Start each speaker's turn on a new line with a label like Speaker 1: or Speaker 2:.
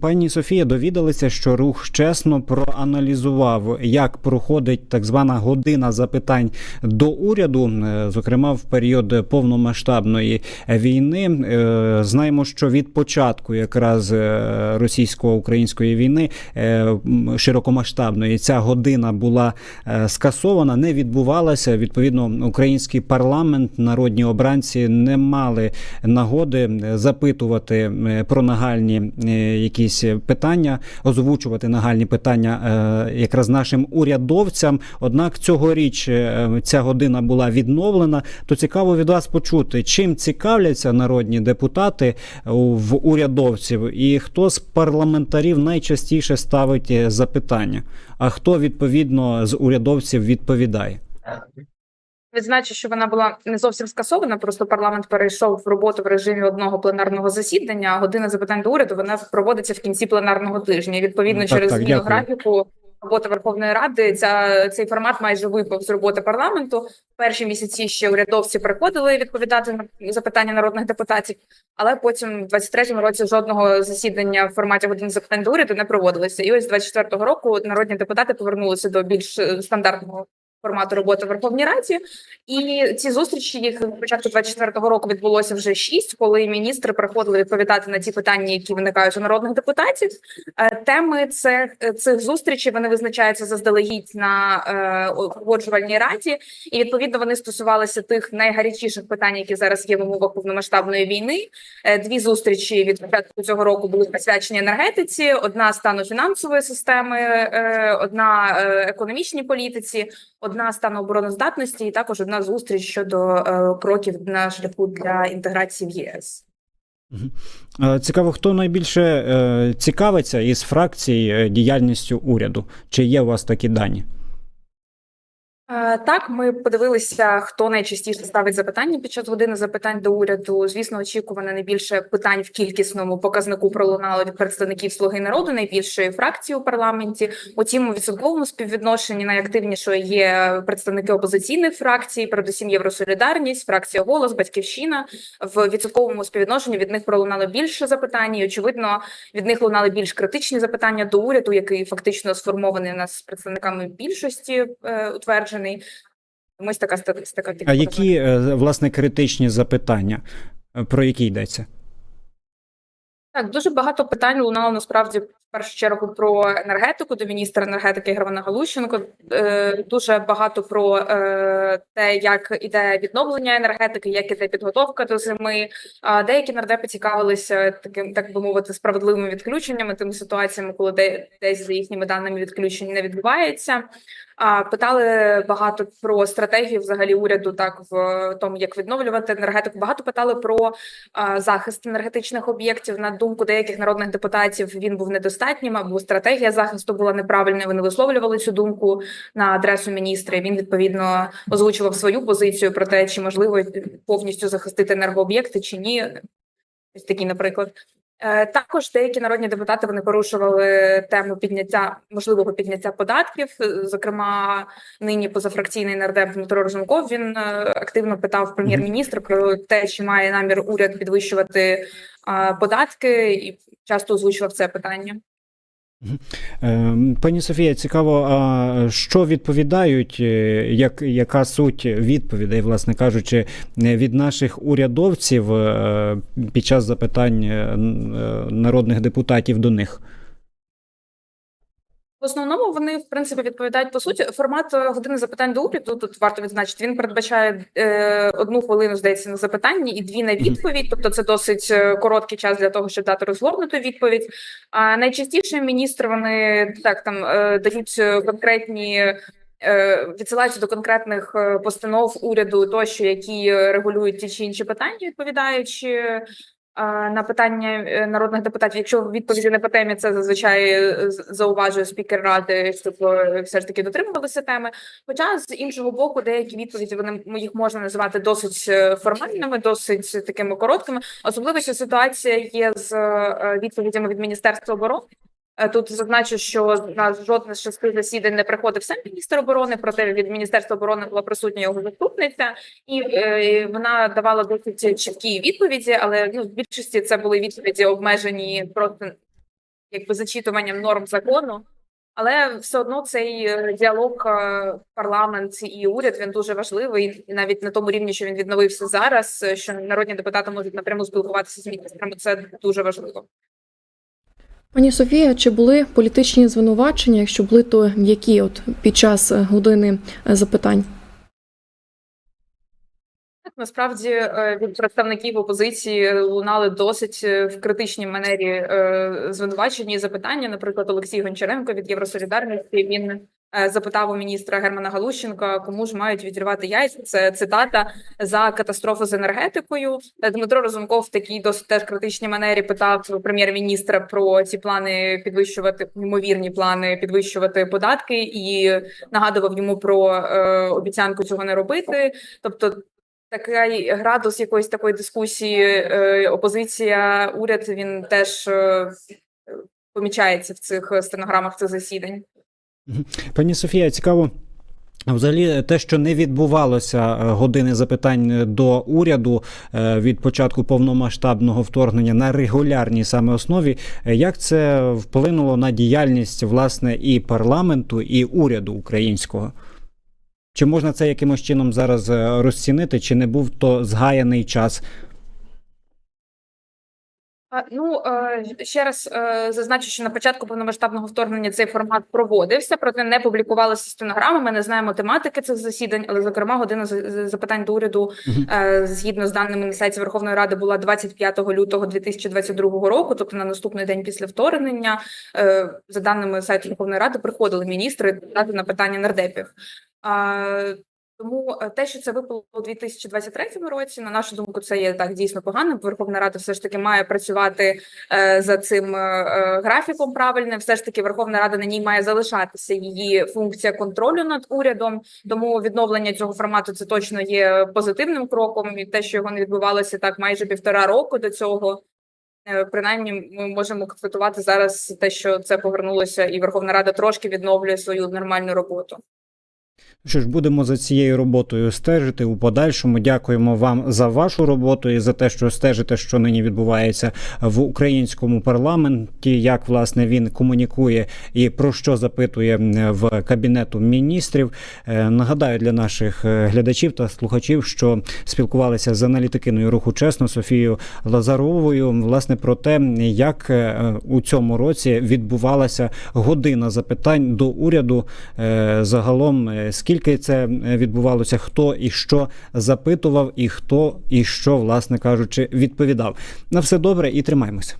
Speaker 1: Пані Софія довідалися, що рух чесно проаналізував, як проходить так звана година запитань до уряду, е, зокрема в період повномасштабної війни. Е, Знаємо, що від початку якраз е, російсько-української війни широкомасштабної ця година була скасована, не відбувалася. Відповідно, український парламент, народні обранці не мали нагоди запитувати про нагальні е, якісь питання, озвучувати нагальні питання е, якраз нашим урядовцям. Однак цьогоріч е, ця година була відновлена. То цікаво від вас почути, чим цікавляться народні депутати в урядовців, і хто з парламентарів найчастіше ставить е, запитання, а хто відповідно з урядовців відповідає.
Speaker 2: Відзначу, що вона була не зовсім скасована. Просто парламент перейшов в роботу в режимі одного пленарного засідання. А година запитань до уряду вона проводиться в кінці пленарного тижня. І, Відповідно,
Speaker 1: Ну, так,
Speaker 2: через
Speaker 1: так,
Speaker 2: зміну графіку роботи Верховної Ради. Ця цей формат майже випав з роботи парламенту. Перші місяці ще урядовці приходили відповідати на запитання народних депутатів, але потім, в 23-му році, жодного засідання в форматі години запитань до уряду не проводилося. І ось з 24-го року народні депутати повернулися до більш е, стандартного формату роботи в Верховній Раді. І ці зустрічі їх на початку 24-го року відбулося вже шість, коли міністри приходили відповідати на ті питання, які виникають у народних депутатів. Е, Теми цих, цих зустрічей вони визначаються заздалегідь на е, погоджувальній раді, і відповідно вони стосувалися тих найгарячіших питань, які зараз є в умовах повномасштабної війни. Е, Дві зустрічі від початку цього року були присвячені енергетиці: одна стану фінансової системи, одна економічній політиці, одна стану обороноздатності, і також одна зустріч щодо е, кроків на шляху для інтеграції в єС.
Speaker 1: Е, Цікаво, хто найбільше е, цікавиться із фракцій діяльністю уряду? Чи є у вас такі дані?
Speaker 2: Е, Так, ми подивилися, хто найчастіше ставить запитання під час години запитань до уряду. Звісно, очікувано найбільше питань в кількісному показнику пролунало від представників Слуги народу, найбільшої фракції у парламенті. Утім, у відсотковому співвідношенні найактивнішою є представники опозиційних фракцій, передусім Євросолідарність, фракція Голос, Батьківщина. В відсотковому співвідношенні від них пролунало більше запитань. І, очевидно, від них лунали більш критичні запитання до уряду, який фактично сформований у нас представниками більшості е, утверджений. Ось така статистика.
Speaker 1: А які е, власне критичні запитання? Е, Про які йдеться?
Speaker 2: Так, дуже багато питань лунало насправді першу чергу про енергетику до міністра енергетики Германа Галущенко. Е, дуже багато про е, те, як іде відновлення енергетики, як іде підготовка до зими. Деякі нардепи цікавилися таким, так би мовити, справедливими відключеннями, тими ситуаціями, коли десь за їхніми даними відключень не відбувається. Питали багато про стратегію взагалі уряду, так в тому, як відновлювати енергетику. Багато питали про захист енергетичних об'єктів. На думку деяких народних депутатів, він був недостатнім або стратегія захисту була неправильною. Вони висловлювали цю думку на адресу міністра. Він відповідно озвучував свою позицію про те, чи можливо повністю захистити енергооб'єкти чи ні. Ось такі, наприклад. Е, Також деякі народні депутати вони порушували тему підняття можливого підняття податків. Е, Зокрема, нині позафракційний нардеп Дмитро Розумков він е, активно питав прем'єр-міністра про те, чи має намір уряд підвищувати податки, і часто озвучував це питання.
Speaker 1: Е, Пані Софія, цікаво, а що відповідають, е, як, яка суть відповідей, власне кажучи, від наших урядовців е, під час запитань народних депутатів до них?
Speaker 2: В основному вони в принципі відповідають по суті. Формат е, години запитань до уряду тут варто відзначити. Він передбачає е, одну хвилину, здається, на запитання і дві на відповідь. Тобто, це досить е, короткий час для того, щоб дати розгорнуту відповідь. А найчастіше міністри вони так там е, дають е, конкретні. Відсилаються до конкретних постанов уряду, тощо які регулюють ті чи інші питання, відповідаючи на питання е, народних депутатів. Якщо відповіді не по темі, це зазвичай е, зауважує спікер ради, щоб е, все ж таки дотримувалися теми. Хоча з іншого боку, деякі відповіді вони їх можна називати досить формальними, досить такими короткими. Особливо що ситуація є з відповідями від міністерства оборони. Е, Тут зазначу, що на жодне з шести засідань не приходив сам міністр оборони, проте від міністерства оборони була присутня його заступниця, і е, вона давала досить чіткі відповіді, але ну в більшості це були відповіді обмежені просто якби зачитуванням норм закону. Але все одно цей е, діалог парламент і уряд він дуже важливий, і навіть на тому рівні, що він відновився зараз, що народні депутати можуть напряму спілкуватися з міністрами. Це дуже важливо.
Speaker 3: Пані Софія, чи були політичні звинувачення? Якщо були, то які от під час е, години е, запитань?
Speaker 2: Насправді е, від представників опозиції лунали досить в критичній манері звинувачення і запитання. Наприклад, Олексій Гончаренко від Євросолідарності він запитав у міністра Германа Галущенка, кому ж мають відірвати яйця. Це цитата за катастрофу з енергетикою. Е, Дмитро Розумков в такій досить теж критичній манері питав прем'єр-міністра про ці плани підвищувати ймовірні плани підвищувати податки і нагадував йому про е, обіцянку цього не робити. Тобто такий градус якоїсь такої дискусії, е, опозиція, уряд він теж е, помічається в цих стенограмах цих засідань.
Speaker 1: Пані Софія, цікаво. Взагалі, те, що не відбувалося е, години запитань до уряду е, від початку повномасштабного вторгнення на регулярній саме основі, е, як це вплинуло на діяльність власне і парламенту, і уряду українського? Чи можна це якимось чином зараз е, розцінити, чи не був то згаяний час?
Speaker 2: Ну е, ще раз е, зазначу, що на початку повномасштабного вторгнення цей формат проводився, проте не публікувалися стенограми. Ми не знаємо тематики цих засідань, але зокрема година запитань до уряду е, згідно з даними на сайті Верховної Ради була 25 лютого 2022 року, тобто на наступний день після вторгнення. За даними сайту Верховної Ради, приходили міністри дати на питання нардепів. Тому е, те, що це випало у 2023 році, на нашу думку, це є так дійсно погано. Верховна Рада все ж таки має працювати е, за цим е, графіком правильним. Все ж таки, Верховна Рада на ній має залишатися її функція контролю над урядом. Тому відновлення цього формату це точно є позитивним кроком. І те, що його не відбувалося так майже півтора року до цього. Принаймні, ми можемо констатувати зараз те, що це повернулося, і Верховна Рада трошки відновлює свою нормальну роботу.
Speaker 1: Що ж, будемо за цією роботою стежити у подальшому. Дякуємо вам за вашу роботу і за те, що стежите, що нині відбувається в українському парламенті. Як власне він комунікує і про що запитує в кабінету міністрів. Е, Нагадаю для наших е, глядачів та слухачів, що спілкувалися з аналітикиною руху чесно Софією Лазаровою. Власне про те, як е, у цьому році відбувалася година запитань до уряду. Загалом, скільки це відбувалося, хто і що запитував, і хто і що, власне кажучи, відповідав. На все добре і тримаймося.